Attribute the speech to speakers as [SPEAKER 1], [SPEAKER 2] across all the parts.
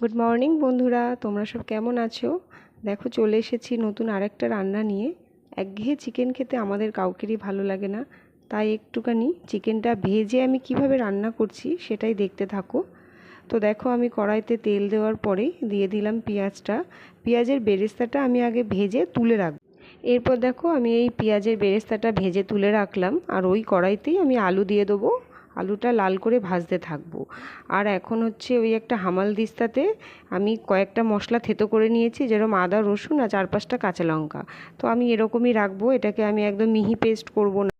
[SPEAKER 1] Good morning বন্ধুরা। তোমরা সব কেমন আছো? দেখো, চলে এসেছি নতুন আরেকটা রান্না নিয়ে। একঘেয়ে চিকেন খেতে আমাদের কাউকেরই ভালো লাগে না। তাই একটুখানি চিকেনটা ভেজে আমি কীভাবে রান্না করছি সেটাই দেখতে থাকো। তো দেখো, আমি কড়াইতে তেল দেওয়ার পরে দিয়ে দিলাম পেঁয়াজটা। পেঁয়াজের বেরেস্তাটা আমি আগে ভেজে তুলে রাখব। এরপর দেখো, আমি এই পেঁয়াজের বেরেস্তাটা ভেজে তুলে রাখলাম। আর ওই কড়াইতেই আমি আলু দিয়ে দেবো। আলুটা লাল করে ভাজতে থাকব। আর এখন হচ্ছে ওই একটা হামাল দিস্তাতে আমি কয়েকটা মশলা থেতো করে নিয়েছি, যেরকম আদা, রসুন আর চার পাঁচটা কাঁচা লঙ্কা। তো আমি এরকমই রাখব, এটাকে আমি একদম মিহি পেস্ট করব না।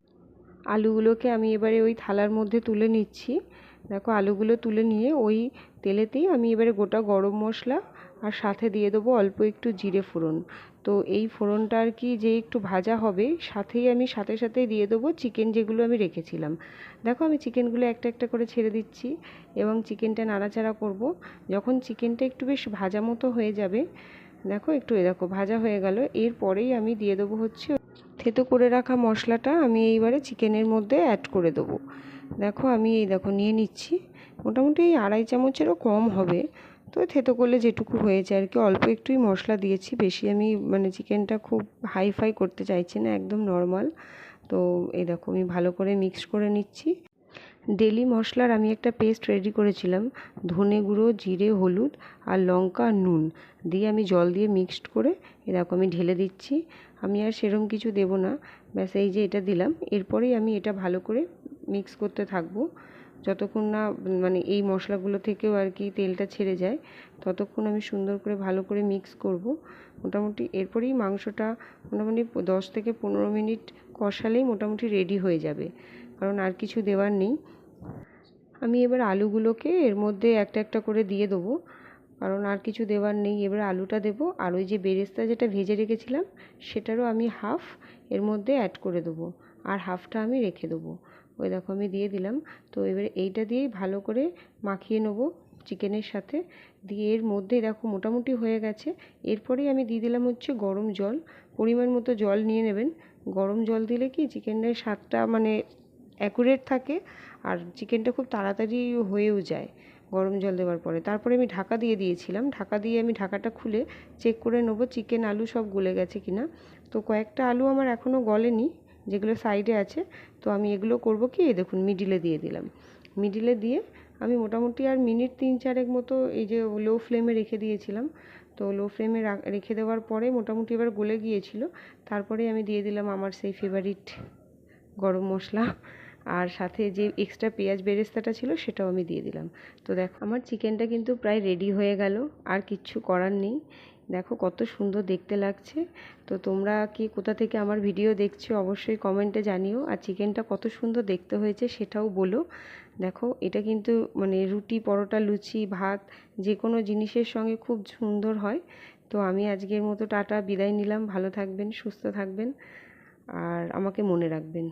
[SPEAKER 1] আলুগুলোকে আমি এবারে ওই থালার মধ্যে তুলে নিচ্ছি। দেখো আলুগুলো তুলে নিয়ে ওই তেলেতেই আমি এবারে গোটা গরম মশলা আর সাথে দিয়ে দেবো অল্প একটু জিরে ফোড়ন। তো এই ফোড়নটা আর কি যে একটু ভাজা হবে, সাথেই আমি সাথে সাথে দিয়ে দেবো চিকেন যেগুলো আমি রেখেছিলাম। দেখো আমি চিকেনগুলো একটা একটা করে ছেড়ে দিচ্ছি এবং চিকেনটা নাড়াচাড়া করব। যখন চিকেনটা একটু বেশ ভাজা মতো হয়ে যাবে, দেখো একটু এ দেখো ভাজা হয়ে গেল। এরপরেই আমি দিয়ে দেবো হচ্ছে থেতো করে রাখা মশলাটা, আমি এইবারে চিকেনের মধ্যে অ্যাড করে দেবো। দেখো আমি এই দেখো নিয়ে নিচ্ছি। মোটামুটি আড়াই চামচেরও কম হবে। তো থেতো করলে যেটুকু হয়েছে আর কি, অল্প একটুই মশলা দিয়েছি। বেশি আমি মানে চিকেনটা খুব হাই ফাই করতে চাইছি না, একদম নর্মাল। তো এই দেখো, আমি ভালো করে মিক্স করে নিচ্ছি। ডেলি মশলার আমি একটা পেস্ট রেডি করেছিলাম, ধনে গুঁড়ো, জিরে, হলুদ আর লঙ্কা নুন দিয়ে আমি জল দিয়ে মিক্সড করে এ দেখো আমি ঢেলে দিচ্ছি। আমি আর সেরম কিছু দেব না, ব্যাস এই যে এটা দিলাম। এরপরেই আমি এটা ভালো করে মিক্স করতে থাকব। যতক্ষণ না মানে এই মশলাগুলো থেকেও আর কি তেলটা ছেড়ে যায়, ততক্ষণ আমি সুন্দর করে ভালো করে মিক্স করব। মোটামুটি এরপরেই মাংসটা মোটামুটি দশ থেকে পনেরো মিনিট কষালেই মোটামুটি রেডি হয়ে যাবে, কারণ আর কিছু দেওয়ার নেই। আমি এবার আলুগুলোকে এর মধ্যে একটা একটা করে দিয়ে দেবো, কারণ আর কিছু দেওয়ার নেই। এবার আলুটা দেবো, আর ওই যে বেরেস্তা যেটা ভেজে রেখেছিলাম, সেটারও আমি হাফ এর মধ্যে অ্যাড করে দেবো। আর হাফটা আমি রেখে দেবো। ওই দেখো আমি দিয়ে দিলাম। তো এবারে এইটা দিয়েই ভালো করে মাখিয়ে নেব চিকেনের সাথে। দিয়ে এর মধ্যে দেখো মোটামুটি হয়ে গেছে। এরপরেই আমি দিয়ে দিলাম হচ্ছে গরম জল। পরিমাণ মতো জল নিয়ে নেবেন। গরম জল দিলে কি চিকেনের স্বাদটা মানে অ্যাকুরেট থাকে আর চিকেনটা খুব তাড়াতাড়ি হয়েও যায় গরম জল দেওয়ার পরে। তারপরে আমি ঢাকা দিয়ে দিয়েছিলাম। ঢাকা দিয়ে আমি ঢাকাটা খুলে চেক করে নেব চিকেন আলু সব গলে গেছে কিনা। তো কয়েকটা আলু আমার এখনও গলেনি। যেগুলো সাইডে আছে, তো আমি এগুলো করব কি? দেখুন মিডিলে দিয়ে দিলাম। মিডিলে দিয়ে আমি মোটামুটি আর মিনিট তিন চারেক মতো এই যে লো ফ্লেমে রেখে দিয়েছিলাম। তো লো ফ্লেমে রেখে দেওয়ার পরে মোটামুটি এবার গলে গিয়েছিল। তারপরে আমি দিয়ে দিলাম আমার সেই ফেভারিট গরম মশলা। আর সাথে যে এক্সট্রা পেঁয়াজ বেরেস্তাটা ছিল সেটাও আমি দিয়ে দিলাম। তো দেখো, আমার চিকেনটা কিন্তু প্রায় রেডি হয়ে গেল, আর কিচ্ছু করার নেই। দেখো কত সুন্দর দেখতে লাগছে। তো তোমরা কি কোথা থেকে আমার ভিডিও দেখছ অবশ্যই কমেন্টে জানিও। আর চিকেনটা কত সুন্দর দেখতে হয়েছে সেটাও বলো। দেখো, এটা কিন্তু মানে রুটি, পরোটা, লুচি, ভাত যে কোনো জিনিসের সঙ্গে খুব সুন্দর হয়। তো আমি আজকের মতো টাটা, বিদায় নিলাম। ভালো থাকবেন, সুস্থ থাকবেন। আর আমাকে মনে রাখবেন।